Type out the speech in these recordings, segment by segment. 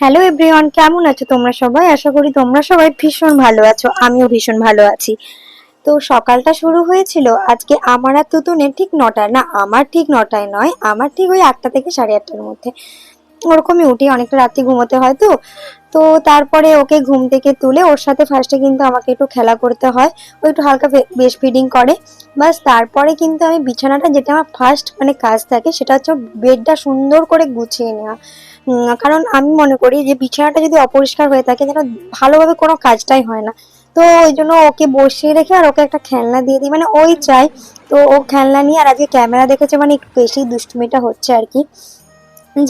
Hello everyone কেমন আছো তোমরা সবাই? আশা করি তোমরা সবাই ভীষণ ভালো আছো, আমিও ভীষণ ভালো আছি। তো সকালটা শুরু হয়েছিল আজকে আমার আর তুতুনের ঠিক নটায়, না, আমার ঠিক নটায় নয়, আমার ঠিক ওই আটটা থেকে সাড়ে আটটার মধ্যে। ওরকমই উঠি, অনেকটা রাত্রি ঘুমোতে হয় তো। তো তারপরে ওকে ঘুম থেকে তুলে ওর সাথে ফার্স্টে কিন্তু আমাকে একটু খেলা করতে হয়, ও একটু হালকা বেশ ফিডিং করে। বাস তারপরে কিন্তু আমি বিছানাটা যেটা আমার ফার্স্ট মানে কাজ থাকে, সেটা হচ্ছে বেডটা সুন্দর করে গুছিয়ে নেওয়া। কারণ আমি মনে করি যে বিছানাটা যদি অপরিষ্কার হয়ে থাকে যেন ভালোভাবে কোনো কাজটাই হয় না। তো ওই জন্য ওকে বসিয়ে রেখে আর ওকে একটা খেলনা দিয়ে দিই মানে ওই চাই। তো ও খেলনা নিয়ে আর আজকে ক্যামেরা দেখেছে মানে একটু বেশি দুষ্টুমিটা হচ্ছে আর কি।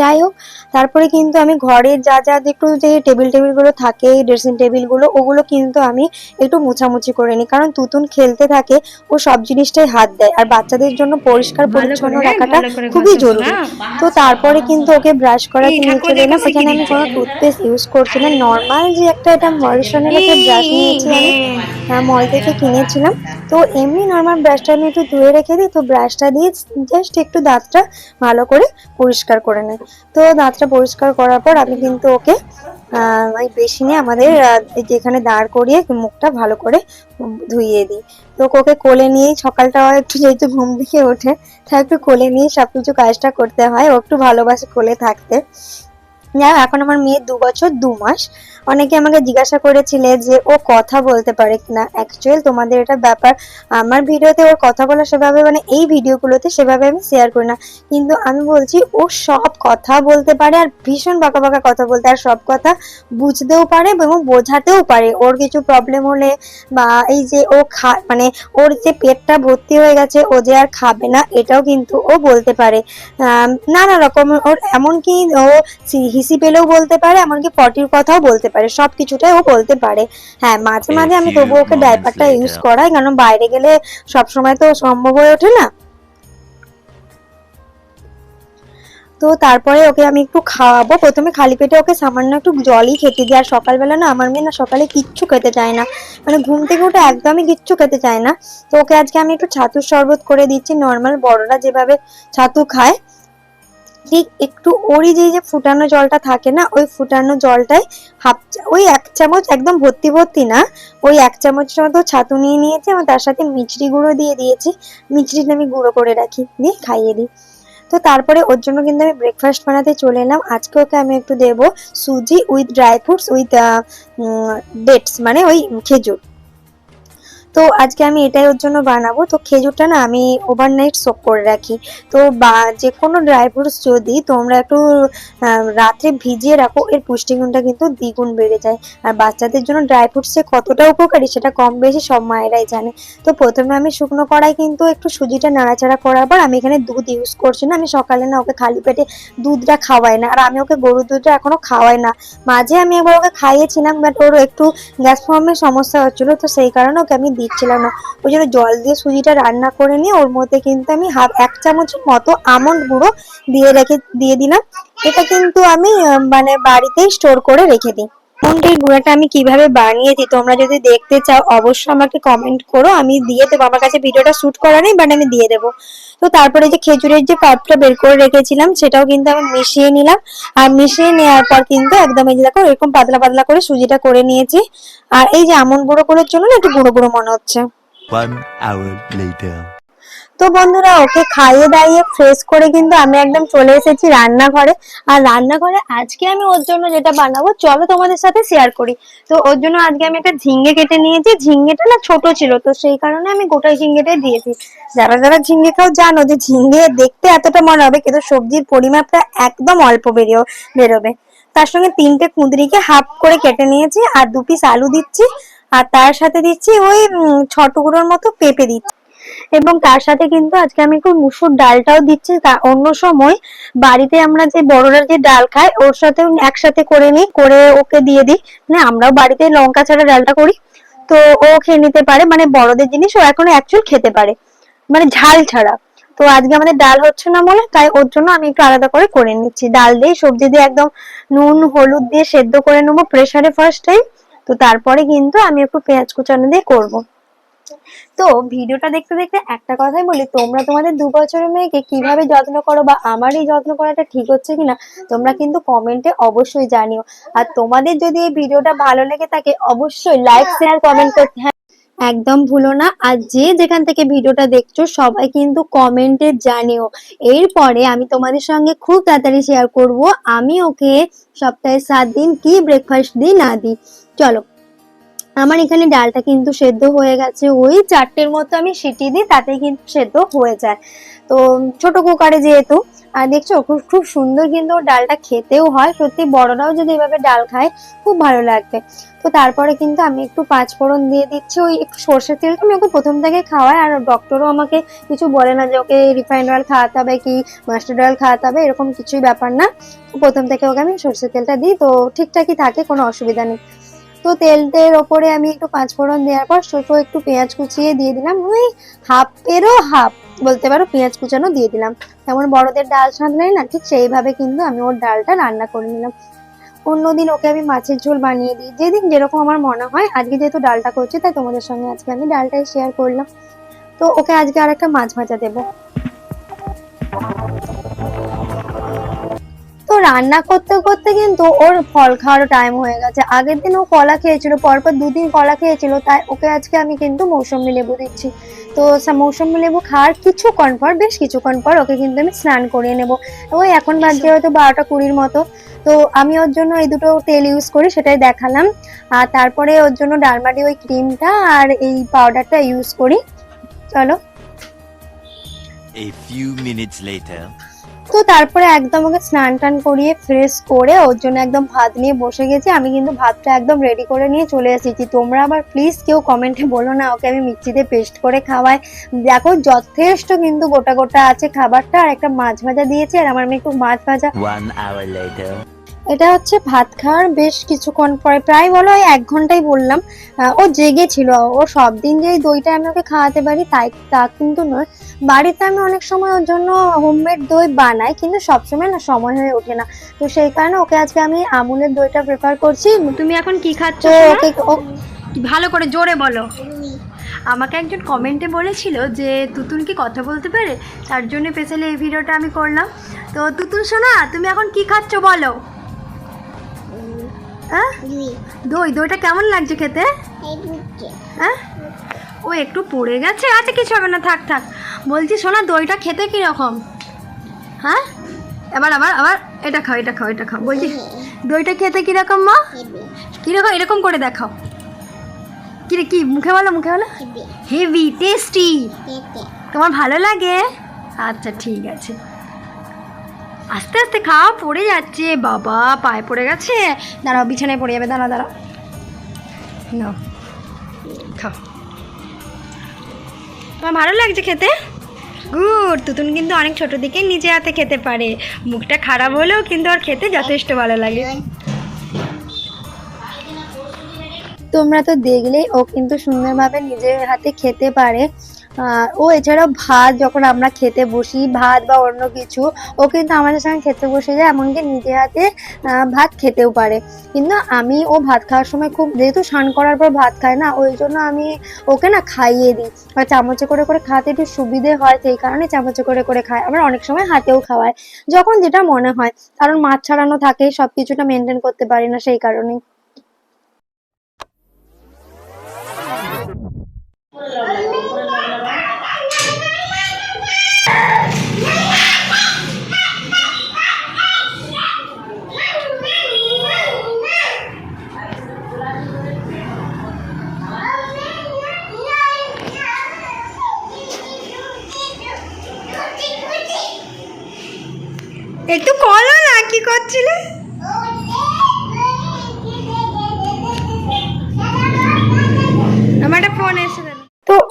যাই হোক তারপরে কিন্তু আমি ঘরে যা যা একটু যে টেবিল টেবিলগুলো থাকে ড্রেসিং টেবিলগুলো ওগুলো কিন্তু আমি একটু মোছামুছি করে নিই। কারণ তুতুন খেলতে থাকে ও সব জিনিসটাই হাত দেয়। আর বাচ্চাদের জন্য পরিষ্কার পরিচ্ছন্ন রাখাটা খুবই জরুরি। তো তারপরে কিন্তু ওকে ব্রাশ করা নিয়ে চলে এলাম। সেখানে আমি কোনো টুথপেস্ট ইউজ করছি না। নর্মাল যে একটা এটা মরিশনের একটা ব্রাশ নিয়েছি আমি। হ্যাঁ। মল থেকে কিনেছিলাম। তো এমনি নর্মাল ব্রাশটা আমি একটু ধুয়ে রেখে দিই। তো ব্রাশটা দিয়ে জাস্ট একটু দাঁতটা ভালো করে পরিষ্কার করে নেই। তো দাঁতটা পরিষ্কার করার পর আমি কিন্তু ওকে ওই বেসিনে আমাদের যেখানে দাঁড় করিয়ে মুখটা ভালো করে ধুইয়ে দিই। তো ওকে কোলে নিয়েই, সকালটা একটু যেহেতু ঘুম থেকে ওঠে, তাই একটু কোলে নিয়ে সবকিছু কাজটা করতে হয়। ও একটু ভালোবাসে কোলে থাকতে। যাই এখন আমার মেয়ের দু বছর, দু মাস। অনেকে আমাকে জিজ্ঞাসা করেছিলে যে ও কথা বলতে পারে কিনা। অ্যাকচুয়াল তোমাদের এটা ব্যাপার। আমার ভিডিওতে ওর কথা বলা সেভাবে মানে এই ভিডিওগুলোতে সেভাবে আমি শেয়ার করি না। কিন্তু আমি বলছি, ও সব কথা বলতে পারে আর ভীষণ বাঁকা বাঁকা কথা বলতে, আর সব কথা বুঝতেও পারে এবং বোঝাতেও পারে। ওর কিছু প্রবলেম হলে বা এই যে ও খা মানে ওর যে পেটটা ভর্তি হয়ে গেছে, ও যে আর খাবে না, এটাও কিন্তু ও বলতে পারে। নানা রকম ওর, এমনকি ও সি- পেলেও বলতে পারে এমনকি পটির কথাও বলতে পারে সব কিছুটাই ও বলতে পারে। হ্যাঁ মাঝে মাঝে আমি তবু ওকে ডাইপারটা ইউজ করাই কারণ বাইরে গেলে সব সময় তো সম্ভব হয়ে ওঠে না। তো তারপরে ওকে আমি একটু খাওয়াবো। প্রথমে খালি পেটে ওকে সামান্য একটু জলই খেতে দিই আর সকালবেলা না আমার মেয়ে না সকালে কিচ্ছু খেতে চায় না। মানে ঘুম থেকে ওটা একদমই কিচ্ছু খেতে চায় না। তো ওকে আজকে আমি একটু ছাতুর শরবত করে দিচ্ছি নর্মাল বড়রা যেভাবে ছাতু খায়। ঠিক একটু ওরই যে যে ফুটানো জলটা থাকে না, ওই ফুটানো জলটাই হাফ ওই এক চামচ একদম ভর্তি ভর্তি না, ওই এক চামচের মতো ছাতু নিয়ে নিয়েছি, এবং তার সাথে মিছরি গুঁড়ো দিয়ে দিয়েছি। মিছরিটা আমি গুঁড়ো করে রাখি, দিয়ে খাইয়ে দিই। তো তারপরে ওর জন্য কিন্তু আমি ব্রেকফাস্ট বানাতে চলে এলাম। আজকে ওকে আমি একটু দেবো সুজি with dry fruits with dates মানে ওই খেজুর। তো আজকে আমি এটাই ওর জন্য বানাবো। তো খেজুরটা না আমি ওভারনাইট সোক করে রাখি। তো বা যে কোনো ড্রাই ফ্রুটস যদি তোমরা একটু রাত্রে ভিজিয়ে রাখো, এর পুষ্টিগুণটা কিন্তু দ্বিগুণ বেড়ে যায়। আর বাচ্চাদের জন্য ড্রাই ফ্রুটসে কতটা উপকারী সেটা কম বেশি সব মায়েরাই জানে। তো প্রথমে আমি শুকনো কড়াই কিন্তু একটু সুজিটা নাড়াচাড়া করার পর আমি এখানে দুধ ইউজ করছি না, আমি সকালে না ওকে খালি পেটে দুধটা খাওয়াই না। আর আমি ওকে গরুর দুধটা এখনও খাওয়াই না। মাঝে আমি একবার ওকে খাইয়েছিলাম বাট ওর একটু গ্যাস ফর্মের সমস্যা হচ্ছিল, তো সেই কারণে ওকে আমি দিচ্ছিলাম না। ওই জন্য জল দিয়ে সুজিটা রান্না করে নিয়ে ওর মধ্যে কিন্তু আমি হাফ, এক চামচের মতো আমন্ড গুঁড়ো দিয়ে রেখে, দিয়ে দিলাম। এটা কিন্তু আমি মানে বাড়িতেই স্টোর করে রেখে দিই। আমন্ডের গুঁড়োটা আমি কীভাবে বানিয়েছি তোমরা যদি দেখতে চাও, অবশ্যই আমাকে কমেন্ট করো। আমি দিয়ে দেবো, আমার কাছে ভিডিওটা শ্যুট করা নেই বাট আমি দিয়ে দেবো। তো তারপরে যে খেজুরের যে পাল্পটা বের করে রেখেছিলাম, সেটাও কিন্তু আমি মিশিয়ে নিলাম। আর মিশিয়ে নেওয়ার পর কিন্তু একদম এই দেখো, এরকম পাতলা পাতলা করে সুজিটা করে নিয়েছি। আর এই যে আমন গুঁড়ো করার জন্য না একটু গুঁড়ো গুঁড়ো মনে হচ্ছে। One hour later. তো বন্ধুরা, ওকে খাইয়ে দাইয়ে ফ্রেশ করে কিন্তু আমি একদম চলে এসেছি রান্নাঘরে। আর রান্নাঘরে আজকে আমি ওর জন্য যেটা বানাবো, চলো তোমাদের সাথে শেয়ার করি। তো ওর জন্য আজকে আমি একটা ঝিঙ্গে কেটে নিয়েছি। ঝিঙ্গেটা না ছোট ছিল, তো সেই কারণে আমি গোটা ঝিঙ্গেটাই দিয়েছি। যারা যারা ঝিঙ্গে খাও জানো যে ঝিঙ্গে দেখতে এতটা মনে হবে, কিন্তু সবজির পরিমাপটা একদম অল্প বেরিয়ে বেরোবে। তার সঙ্গে তিনটে কুঁদরিকে হাফ করে কেটে নিয়েছি, আর দু পিস আলু দিচ্ছি, আর তার সাথে দিচ্ছি ওই ছ টুকরোর মতো পেঁপে দিচ্ছি। এবং তার সাথে কিন্তু আজকে আমি একটু মুসুর ডালটাও দিচ্ছি। তা অন্য সময় বাড়িতে আমরা যে বড়রা যে ডাল খাই, ওর সাথে একসাথে করে নিই, করে ওকে দিয়ে দিই। মানে আমরাও বাড়িতে লঙ্কা ছাড়া ডালটা করি। তো ও খেয়ে নিতে পারে মানে বড়দের জিনিস ও এখনও অ্যাকচুয়াল খেতে পারে। মানে ঝাল ছাড়া। তো আজকে আমাদের ডাল হচ্ছে না বলে, তাই ওর জন্য আমি একটু আলাদা করে করে নিচ্ছি। ডাল দিয়ে সবজি দিয়ে একদম নুন, হলুদ দিয়ে সেদ্ধ করে নেব প্রেসারে ফার্স্ট টাইম তো তারপরে কিন্তু আমি একটু পেঁয়াজ কুচানো দিয়ে করব। তো ভিডিওটা দেখতে দেখতে একটা কথাই বলি, তোমরা তোমাদের দু বছরের মেয়েকে কীভাবে যত্ন করো বা আমার এই যত্ন করাটা ঠিক হচ্ছে কিনা, তোমরা কিন্তু কমেন্টে অবশ্যই জানিও। আর তোমাদের যদি এই ভিডিওটা ভালো লেগে থাকে, অবশ্যই লাইক শেয়ার কমেন্ট করতে হ্যাঁ একদম ভুলো না। আর যে যেখান থেকে ভিডিওটা দেখছ, সবাই কিন্তু কমেন্টে জানিও। এরপরে আমি তোমাদের সঙ্গে খুব তাড়াতাড়ি শেয়ার করব। আমি ওকে সপ্তাহে সাত দিন কি ব্রেকফাস্ট দিই না দিই। চলো। আমার এখানে ডালটা কিন্তু সেদ্ধ হয়ে গেছে। ওই চারটের মতো আমি সিটি দিই তাতে কিন্তু সেদ্ধ হয়ে যায়। তো ছোট কুকারে যেহেতু, আর দেখছ, খুব খুব সুন্দর কিন্তু ডালটা খেতেও হয়। সত্যি বড়রাও যদি এভাবে ডাল খায়, খুব ভালো লাগবে। তো তারপরে কিন্তু আমি একটু পাঁচ ফোড়ন দিয়ে দিচ্ছি। ওই একটু সর্ষের তেলটা আমি ওকে প্রথম থেকে খাওয়াই, আর ডক্টরও আমাকে কিছু বলে না যে ওকে রিফাইন্ড অয়েল খাওয়াতে হবে কি, মাস্টার্ড অয়েল খাওয়াতে হবে, এরকম কিছুই ব্যাপার না। প্রথম থেকে ওকে আমি সর্ষের তেলটা দিই, তো ঠিকঠাকই থাকে, কোনো অসুবিধা নেই। তো তেলটের ওপরে আমি একটু পাঁচ ফোড়ন দেওয়ার পর ছোট একটু পেঁয়াজ কুচিয়ে দিয়ে দিলাম। ওই হাফ হাফেরও হাফ বলতে পারো পেঁয়াজ কুচানো দিয়ে দিলাম। যেমন বড়দের ডাল সাঁতলাই না ঠিক সেইভাবে কিন্তু আমি ওর ডালটা রান্না করে নিলাম। অন্যদিন ওকে আমি মাছের ঝোল বানিয়ে দিই। যেদিন যেরকম আমার মনে হয়, আজকে যেহেতু ডালটা করছি, তাই তোমাদের সঙ্গে আজকে আমি ডালটাই শেয়ার করলাম। তো ওকে আজকে আর একটা মাছ ভাজা দেবো। রান্না করতে করতে কিন্তু ওর ফল খাওয়ার টাইম হয়ে গেছে। আগের দিন ও কলা খেয়েছিল পরপর দুদিন কলা খেয়েছিল তাই ওকে আজকে আমি কিন্তু মৌসুমি লেবু দিচ্ছি। তো মৌসুমি লেবু খাওয়ার কিছুক্ষণ পর বেশ কিছুক্ষণ পর ওকে কিন্তু আমি স্নান করিয়ে নেব। ওই এখন বাজছে হয়তো বারোটা কুড়ির মতো। তো আমি ওর জন্য এই দুটো তেল ইউজ করি সেটাই দেখালাম। আর তারপরে ওর জন্য ডালমাটি ওই ক্রিমটা আর এই পাউডারটা ইউজ করি। চলো। A few minutes later. তো তারপরে একদম ওকে স্নান টান করিয়ে ফ্রেশ করে ওর জন্য একদম ভাত নিয়ে বসে গেছি। আমি কিন্তু ভাতটা একদম রেডি করে নিয়ে চলে এসেছি। তোমরা আবার প্লিজ কেউ কমেন্টে বলো না, ওকে আমি মিক্সিতে পেস্ট করে খাওয়াই। দেখো যথেষ্ট কিন্তু গোটা গোটা আছে খাবারটা, আর একটা মাছ ভাজা দিয়েছে, আর আমার মেয়ে একটু মাছ ভাজা. এটা হচ্ছে ভাত খাওয়ার বেশ কিছুক্ষণ পরে প্রায় বলো ওই এক ঘন্টাই বললাম। ও জেগেছিল ও সব দিন যে দইটা আমি ওকে খাওয়াতে পারি তাই তা কিন্তু নয়। বাড়িতে আমি অনেক সময় ওর জন্য হোমমেড দই বানাই কিন্তু সবসময় না সময় হয়ে ওঠে না। তো সেই কারণে ওকে আজকে আমি আমুলের দইটা প্রেফার করছি। তুমি এখন কি খাচ্ছ ওকে ও ভালো করে জোরে বলো। আমাকে একজন কমেন্টে বলেছিল যে তুতুন কি কথা বলতে পারে? তার জন্য স্পেশালি এই ভিডিওটা আমি করলাম। তো তুতুন শোনা তুমি এখন কি খাচ্ছ বলো? দই। দইটা কেমন লাগছে খেতে? হ্যাঁ? ও একটু পড়ে গেছে আচ্ছা কিছু হবে না থাক থাক। বলছি শোনা দইটা খেতে কীরকম? হ্যাঁ? এবার আবার আবার এটা খাও এটা খাও এটা খাও। বলছি দইটা খেতে কীরকম মা? কীরকম এরকম করে দেখাও। কি রে কি মুখে বলো মুখে বলো। হেভি। টেস্টি তোমার ভালো লাগে? আচ্ছা ঠিক আছে। আস্তে আস্তে খাওয়া পড়ে যাচ্ছে। বাবা, পায়ে পড়ে গেছে। দাঁড়াও, বিছানায় পড়ে যাবে। দাঁড়া দাঁড়াও নাও। খাও। তোমার ভালো লাগছে খেতে? গুড। তুতুন কিন্তু অনেক ছোট দিকে নিজে হাতে খেতে পারে। মুখটা খারাপ হলেও কিন্তু ওর খেতে যথেষ্ট ভালো লাগে। তোমরা তো দেখলেই ও কিন্তু সুন্দরভাবে নিজের হাতে খেতে পারে। ও এছাড়াও ভাত যখন আমরা খেতে বসি, ভাত বা অন্য কিছু, ও কিন্তু আমাদের সঙ্গে খেতে বসে যায়, এমনকি নিজে হাতে ভাত খেতেও পারে। কিন্তু আমি ও ভাত খাওয়ার সময় খুব, যেহেতু স্নান করার পর ভাত খায় না, ওই জন্য আমি ওকে না খাইয়ে দিই। বা চামচে করে করে খাতে একটু সুবিধে হয়, সেই কারণে চামচে করে করে খায়। আবার অনেক সময় হাতেও খাওয়ায়, যখন যেটা মনে হয়। কারণ মাছ ছাড়ানো থাকে সব কিছুটা মেনটেন করতে পারি না সেই কারণেই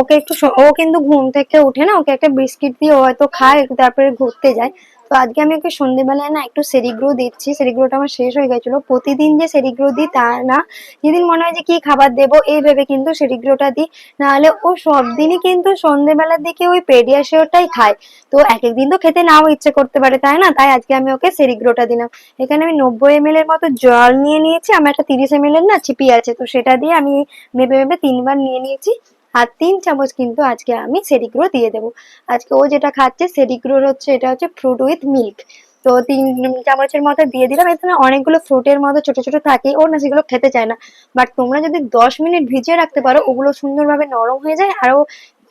ওকে একটু ও কিন্তু ঘুম থেকে উঠে না, ওকে একটা বিস্কিট দিয়ে ও হয়তো খায় তারপরে ঘুরতে যায়। তো আজকে আমি ওকে সন্ধ্যেবেলায় না একটু সেরিগ্রো দিচ্ছি। সেরিগ্রোটা আমার শেষ হয়ে গেছিল। প্রতিদিন যে সেরিগ্রো দিই তা না। যেদিন মনে হয় যে কি খাবার দেবো, এই ভেবে কিন্তু সেরিগ্রোটা দিই। নাহলে ও সব দিনই কিন্তু সন্ধ্যেবেলার দিকে ওই পেডিয়াশিওরটাই খায়। তো এক একদিন তো খেতে নাও ইচ্ছে করতে পারে, তাই না? তাই আজকে আমি ওকে সেরিগ্রোটা দিলাম। এখানে আমি নব্বই এম এর মতো জল নিয়ে নিয়েছি। আমার একটা তিরিশ এম এর না চিপি আছে, তো সেটা দিয়ে আমি ভেবে ভেবে তিনবার নিয়ে নিয়েছি। আর তিন চামচ কিন্তু আজকে আমি সেরিগ্রো দিয়ে দেবো। আজকে ও যেটা খাচ্ছে, সেরিগ্রোর হচ্ছে, এটা হচ্ছে ফ্রুট উইথ মিল্ক তো তিন চামচের মতো দিয়ে দিলাম। এখানে অনেকগুলো ফ্রুটের মতো ছোট ছোট থাকে, ও না সেগুলো খেতে চায় না। বাট তোমরা যদি দশ মিনিট ভিজিয়ে রাখতে পারো, ওগুলো সুন্দরভাবে নরম হয়ে যায়, আর ও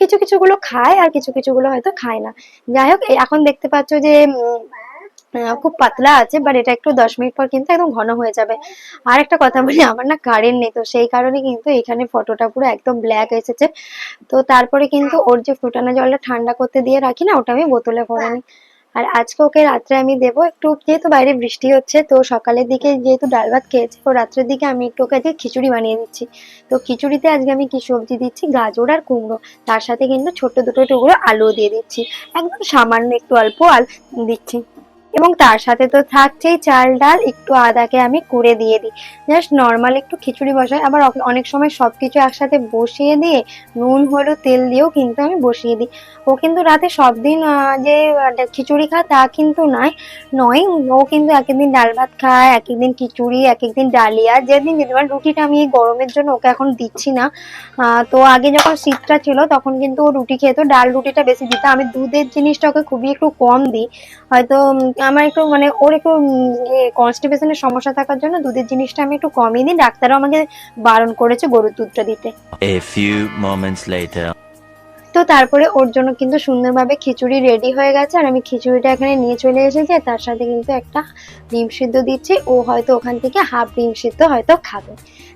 কিছু কিছুগুলো খায়, আর কিছু কিছুগুলো হয়তো খায় না। যাই হোক এখন দেখতে পাচ্ছ যে খুব পাতলা আছে বাট এটা একটু দশ মিনিট পর কিন্তু একদম ঘন হয়ে যাবে। আর একটা কথা বলি, আমার না কারেন্ট নেই, তো সেই কারণে কিন্তু এখানে ফটোটা পুরো একদম ব্ল্যাক এসেছে। তো তারপরে কিন্তু ওর যে ফুটানো জলটা ঠান্ডা করতে দিয়ে রাখি না, ওটা আমি বোতলে ভরে নিই। আর আজকে ওকে রাত্রে আমি দেবো একটু, যেহেতু বাইরে বৃষ্টি হচ্ছে, তো সকালের দিকে যেহেতু ডাল ভাত খেয়েছে, তো রাত্রের দিকে আমি একটু ওকে আজকে খিচুড়ি বানিয়ে দিচ্ছি। তো খিচুড়িতে আজকে আমি কি সবজি দিচ্ছি? গাজর আর কুমড়ো। তার সাথে কিন্তু ছোট্ট দুটো টুকরো আলু দিয়ে দিচ্ছি। একদম সামান্য একটু অল্প আল দিচ্ছি। এবং তার সাথে তো থাকছেই চাল ডাল, একটু আদাকে আমি কুড়ে দিয়ে দিই। জাস্ট নর্মাল একটু খিচুড়ি বসাই, আবার অনেক সময় সব কিছু একসাথে বসিয়ে দিয়ে নুন, হলুদ, তেল দিয়েও কিন্তু আমি বসিয়ে দিই। ও কিন্তু রাতে সব দিন যে খিচুড়ি খায় তা কিন্তু নয় নয়, ও কিন্তু এক একদিন ডাল ভাত খায় এক একদিন খিচুড়ি এক একদিন ডালিয়া। যেদিন যেদিন রুটিটা আমি এই গরমের জন্য ওকে এখন দিচ্ছি না তো আগে যখন শীতটা ছিল তখন কিন্তু ও রুটি খেতো ডাল রুটিটা বেশি দিত। আমি দুধের জিনিসটা ওকে খুবই একটু কম দিই। হয়তো আমার একটু মানে ওর একটু কনস্টিপেশনের সমস্যা থাকার জন্য দুধের জিনিসটা আমি একটু কমই দিই ডাক্তারও আমাকে বারণ করেছে গরুর দুধটা দিতে। A few moments later. তো তারপরে ওর জন্য কিন্তু সুন্দরভাবে খিচুড়ি রেডি হয়ে গেছে আর আমি খিচুড়িটা এখানে নিয়ে চলে এসেছি তার সাথে কিন্তু একটা ডিম সিদ্ধ দিচ্ছি। ও হয়তো ওখান থেকে হাফ ডিম সিদ্ধ হয়তো খাবে।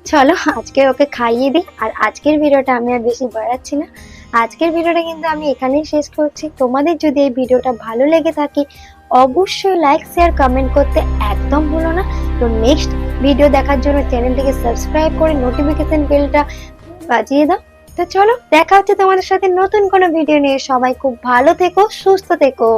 চলো আজকে ওকে খাইয়ে দিই আর আজকের ভিডিওটা আমি আর বেশি বাড়াচ্ছি না। আজকের ভিডিওটা কিন্তু আমি এখানেই শেষ করছি। তোমাদের যদি এই ভিডিওটা ভালো লেগে থাকে অবশ্যই লাইক শেয়ার কমেন্ট করতে একদম ভুলো না। তো নেক্সট ভিডিও দেখার জন্য চ্যানেলটিকে সাবস্ক্রাইব করে নোটিফিকেশন বেলটা বাজিয়ে দাও। তো চলো, দেখা হচ্ছে তোমাদের সাথে নতুন কোনো ভিডিও নিয়ে। সবাই খুব ভালো থেকো, সুস্থ থেকো।